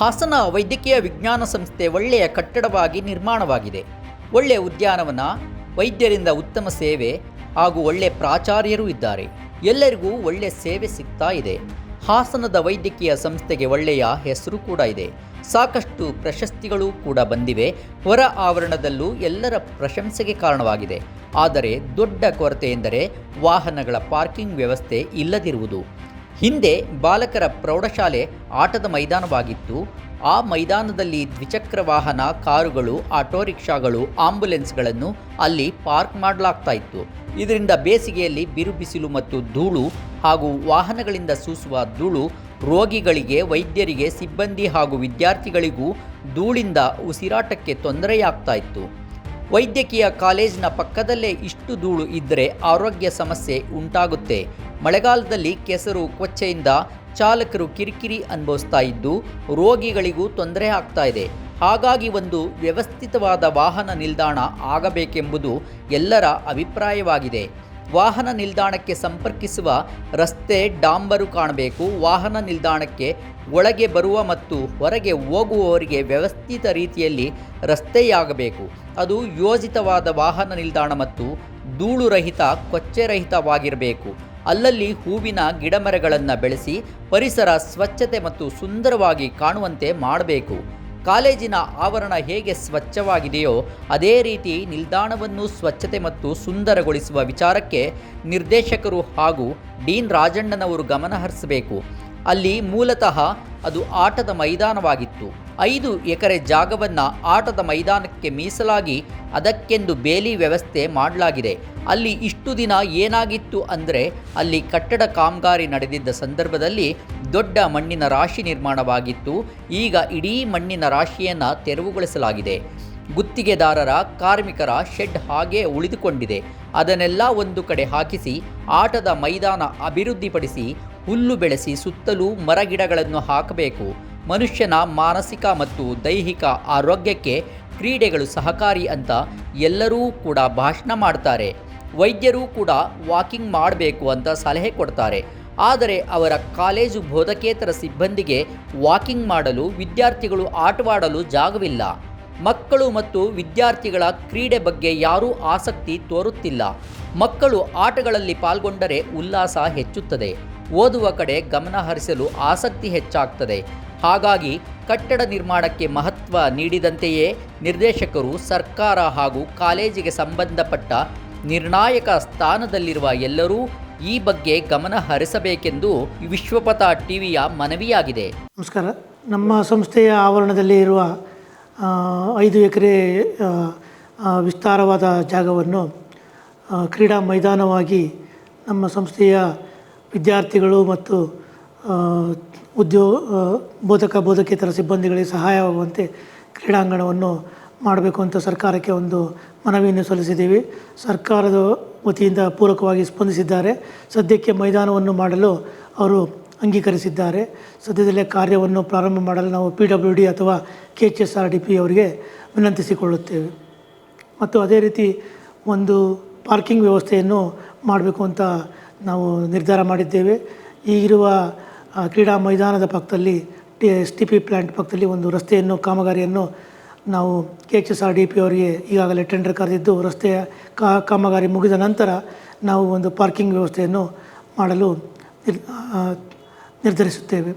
ಹಾಸನ ವೈದ್ಯಕೀಯ ವಿಜ್ಞಾನ ಸಂಸ್ಥೆ ಒಳ್ಳೆಯ ಕಟ್ಟಡವಾಗಿ ನಿರ್ಮಾಣವಾಗಿದೆ. ಒಳ್ಳೆಯ ಉದ್ಯಾನವನ, ವೈದ್ಯರಿಂದ ಉತ್ತಮ ಸೇವೆ ಹಾಗೂ ಒಳ್ಳೆಯ ಪ್ರಾಚಾರ್ಯರು ಇದ್ದಾರೆ. ಎಲ್ಲರಿಗೂ ಒಳ್ಳೆಯ ಸೇವೆ ಸಿಗ್ತಾ ಇದೆ. ಹಾಸನದ ವೈದ್ಯಕೀಯ ಸಂಸ್ಥೆಗೆ ಒಳ್ಳೆಯ ಹೆಸರು ಕೂಡ ಇದೆ. ಸಾಕಷ್ಟು ಪ್ರಶಸ್ತಿಗಳು ಕೂಡ ಬಂದಿವೆ. ಹೊರ ಆವರಣದಲ್ಲೂ ಎಲ್ಲರ ಪ್ರಶಂಸೆಗೆ ಕಾರಣವಾಗಿದೆ. ಆದರೆ ದೊಡ್ಡ ಕೊರತೆ ಎಂದರೆ ವಾಹನಗಳ ಪಾರ್ಕಿಂಗ್ ವ್ಯವಸ್ಥೆ ಇಲ್ಲದಿರುವುದು. ಹಿಂದೆ ಬಾಲಕರ ಪ್ರೌಢಶಾಲೆ ಆಟದ ಮೈದಾನವಾಗಿತ್ತು. ಆ ಮೈದಾನದಲ್ಲಿ ದ್ವಿಚಕ್ರ ವಾಹನ, ಕಾರುಗಳು, ಆಟೋ ರಿಕ್ಷಾಗಳು ಆಂಬ್ಯುಲೆನ್ಸ್ಗಳನ್ನು ಅಲ್ಲಿ ಪಾರ್ಕ್ ಮಾಡಲಾಗ್ತಾ ಇತ್ತು. ಇದರಿಂದ ಬೇಸಿಗೆಯಲ್ಲಿ ಬಿರುಬಿಸಿಲು ಮತ್ತು ಧೂಳು ಹಾಗೂ ವಾಹನಗಳಿಂದ ಸೂಸುವ ಧೂಳು ರೋಗಿಗಳಿಗೆ, ವೈದ್ಯರಿಗೆ, ಸಿಬ್ಬಂದಿ ಹಾಗೂ ವಿದ್ಯಾರ್ಥಿಗಳಿಗೂ ಧೂಳಿಂದ ಉಸಿರಾಟಕ್ಕೆ ತೊಂದರೆಯಾಗ್ತಾ ಇತ್ತು. ವೈದ್ಯಕೀಯ ಕಾಲೇಜಿನ ಪಕ್ಕದಲ್ಲೇ ಇಷ್ಟು ಧೂಳು ಇದ್ದರೆ ಆರೋಗ್ಯ ಸಮಸ್ಯೆ ಉಂಟಾಗುತ್ತೆ. ಮಳೆಗಾಲದಲ್ಲಿ ಕೆಸರು ಕೊಚ್ಚೆಯಿಂದ ಚಾಲಕರು ಕಿರಿಕಿರಿ ಅನುಭವಿಸ್ತಾ ಇದ್ದು ರೋಗಿಗಳಿಗೂ ತೊಂದರೆ ಆಗ್ತಾ ಇದೆ. ಹಾಗಾಗಿ ಒಂದು ವ್ಯವಸ್ಥಿತವಾದ ವಾಹನ ನಿಲ್ದಾಣ ಆಗಬೇಕೆಂಬುದು ಎಲ್ಲರ ಅಭಿಪ್ರಾಯವಾಗಿದೆ. ವಾಹನ ನಿಲ್ದಾಣಕ್ಕೆ ಸಂಪರ್ಕಿಸುವ ರಸ್ತೆ ಡಾಂಬರು ಕಾಣಬೇಕು. ವಾಹನ ನಿಲ್ದಾಣಕ್ಕೆ ಒಳಗೆ ಬರುವ ಮತ್ತು ಹೊರಗೆ ಹೋಗುವವರಿಗೆ ವ್ಯವಸ್ಥಿತ ರೀತಿಯಲ್ಲಿ ರಸ್ತೆಯಾಗಬೇಕು. ಅದು ಯೋಜಿತವಾದ ವಾಹನ ನಿಲ್ದಾಣ ಮತ್ತು ಧೂಳು ರಹಿತ, ಕೊಚ್ಚೆ ರಹಿತವಾಗಿರಬೇಕು. ಅಲ್ಲಲ್ಲಿ ಹೂವಿನ ಗಿಡಮರಗಳನ್ನು ಬೆಳೆಸಿ ಪರಿಸರ ಸ್ವಚ್ಛತೆ ಮತ್ತು ಸುಂದರವಾಗಿ ಕಾಣುವಂತೆ ಮಾಡಬೇಕು. ಕಾಲೇಜಿನ ಆವರಣ ಹೇಗೆ ಸ್ವಚ್ಛವಾಗಿದೆಯೋ ಅದೇ ರೀತಿ ನಿಲ್ದಾಣವನ್ನು ಸ್ವಚ್ಛತೆ ಮತ್ತು ಸುಂದರಗೊಳಿಸುವ ವಿಚಾರಕ್ಕೆ ನಿರ್ದೇಶಕರು ಹಾಗೂ ಡೀನ್ ರಾಜಣ್ಣನವರು ಗಮನಹರಿಸಬೇಕು ಅಲ್ಲಿ ಮೂಲತಃ ಅದು ಆಟದ ಮೈದಾನವಾಗಿತ್ತು. ಐದು ಎಕರೆ ಜಾಗವನ್ನು ಆಟದ ಮೈದಾನಕ್ಕೆ ಮೀಸಲಾಗಿ ಅದಕ್ಕೆಂದು ಬೇಲಿ ವ್ಯವಸ್ಥೆ ಮಾಡಲಾಗಿದೆ. ಅಲ್ಲಿ ಇಷ್ಟು ದಿನ ಏನಾಗಿತ್ತು ಅಂದರೆ ಅಲ್ಲಿ ಕಟ್ಟಡ ಕಾಮಗಾರಿ ನಡೆದಿದ್ದ ಸಂದರ್ಭದಲ್ಲಿ ದೊಡ್ಡ ಮಣ್ಣಿನ ರಾಶಿ ನಿರ್ಮಾಣವಾಗಿತ್ತು. ಈಗ ಇಡೀ ಮಣ್ಣಿನ ರಾಶಿಯನ್ನು ತೆರವುಗೊಳಿಸಲಾಗಿದೆ. ಗುತ್ತಿಗೆದಾರರ, ಕಾರ್ಮಿಕರ ಶೆಡ್ ಹಾಗೇ ಉಳಿದುಕೊಂಡಿದೆ. ಅದನ್ನೆಲ್ಲ ಒಂದು ಕಡೆ ಹಾಕಿಸಿ, ಆಟದ ಮೈದಾನ ಅಭಿವೃದ್ಧಿಪಡಿಸಿ, ಹುಲ್ಲು ಬೆಳೆಸಿ ಸುತ್ತಲೂ ಮರಗಿಡಗಳನ್ನು ಹಾಕಬೇಕು. ಮನುಷ್ಯನ ಮಾನಸಿಕ ಮತ್ತು ದೈಹಿಕ ಆರೋಗ್ಯಕ್ಕೆ ಕ್ರೀಡೆಗಳು ಸಹಕಾರಿ ಅಂತ ಎಲ್ಲರೂ ಕೂಡ ಭಾಷಣ ಮಾಡ್ತಾರೆ. ವೈದ್ಯರು ಕೂಡ ವಾಕಿಂಗ್ ಮಾಡಬೇಕು ಅಂತ ಸಲಹೆ ಕೊಡ್ತಾರೆ. ಆದರೆ ಅವರ ಕಾಲೇಜು ಬೋಧಕೇತರ ಸಿಬ್ಬಂದಿಗೆ ವಾಕಿಂಗ್ ಮಾಡಲು ವಿದ್ಯಾರ್ಥಿಗಳು ಆಟವಾಡಲು ಜಾಗವಿಲ್ಲ. ಮಕ್ಕಳು ಮತ್ತು ವಿದ್ಯಾರ್ಥಿಗಳ ಕ್ರೀಡೆ ಬಗ್ಗೆ ಯಾರೂ ಆಸಕ್ತಿ ತೋರುತ್ತಿಲ್ಲ. ಮಕ್ಕಳು ಆಟಗಳಲ್ಲಿ ಪಾಲ್ಗೊಂಡರೆ ಉಲ್ಲಾಸ ಹೆಚ್ಚುತ್ತದೆ. ಓದುವ ಕಡೆ ಗಮನ ಹರಿಸಲು ಆಸಕ್ತಿ ಹೆಚ್ಚಾಗ್ತದೆ. ಹಾಗಾಗಿ ಕಟ್ಟಡ ನಿರ್ಮಾಣಕ್ಕೆ ಮಹತ್ವ ನೀಡಿದಂತೆಯೇ ನಿರ್ದೇಶಕರು ಸರ್ಕಾರ ಹಾಗೂ ಕಾಲೇಜಿಗೆ ಸಂಬಂಧಪಟ್ಟ ನಿರ್ಣಾಯಕ ಸ್ಥಾನದಲ್ಲಿರುವ ಎಲ್ಲರೂ ಈ ಬಗ್ಗೆ ಗಮನ ಹರಿಸಬೇಕೆಂದು ವಿಶ್ವಪಥ ಟಿವಿಯ ಮನವಿಯಾಗಿದೆ. ನಮಸ್ಕಾರ. ನಮ್ಮ ಸಂಸ್ಥೆಯ ಆವರಣದಲ್ಲಿ ಇರುವ ಐದು ಎಕರೆ ವಿಸ್ತಾರವಾದ ಜಾಗವನ್ನು ಕ್ರೀಡಾ ಮೈದಾನವಾಗಿ ನಮ್ಮ ಸಂಸ್ಥೆಯ ವಿದ್ಯಾರ್ಥಿಗಳು ಮತ್ತು ಉದ್ಯೋಗ ಬೋಧಕ, ಬೋಧಕೇತರ ಸಿಬ್ಬಂದಿಗಳಿಗೆ ಸಹಾಯವಾಗುವಂತೆ ಕ್ರೀಡಾಂಗಣವನ್ನು ಮಾಡಬೇಕು ಅಂತ ಸರ್ಕಾರಕ್ಕೆ ಒಂದು ಮನವಿಯನ್ನು ಸಲ್ಲಿಸಿದ್ದೀವಿ. ಸರ್ಕಾರದ ವತಿಯಿಂದ ಪೂರಕವಾಗಿ ಸ್ಪಂದಿಸಿದ್ದಾರೆ. ಸದ್ಯಕ್ಕೆ ಮೈದಾನವನ್ನು ಮಾಡಲು ಅವರು ಅಂಗೀಕರಿಸಿದ್ದಾರೆ. ಸದ್ಯದಲ್ಲೇ ಕಾರ್ಯವನ್ನು ಪ್ರಾರಂಭ ಮಾಡಲು ನಾವು ಪಿ ಡಬ್ಲ್ಯೂ ಡಿ ಅಥವಾ K H S R D P ಅವರಿಗೆ ವಿನಂತಿಸಿಕೊಳ್ಳುತ್ತೇವೆ. ಮತ್ತು ಅದೇ ರೀತಿ ಒಂದು ಪಾರ್ಕಿಂಗ್ ವ್ಯವಸ್ಥೆಯನ್ನು ಮಾಡಬೇಕು ಅಂತ ನಾವು ನಿರ್ಧಾರ ಮಾಡಿದ್ದೇವೆ. ಈಗಿರುವ ಕ್ರೀಡಾ ಮೈದಾನದ ಪಕ್ಕದಲ್ಲಿ, T, S T P plant ಪಕ್ಕದಲ್ಲಿ ಒಂದು ರಸ್ತೆಯನ್ನು, ಕಾಮಗಾರಿಯನ್ನು ನಾವು K H S R D P ಅವರಿಗೆ ಈಗಾಗಲೇ ಟೆಂಡರ್ ಕರೆದಿದ್ದು, ರಸ್ತೆಯ ಕಾಮಗಾರಿ ಮುಗಿದ ನಂತರ ನಾವು ಒಂದು ಪಾರ್ಕಿಂಗ್ ವ್ಯವಸ್ಥೆಯನ್ನು ಮಾಡಲು ನಿರ್ಧರಿಸುತ್ತೇವೆ.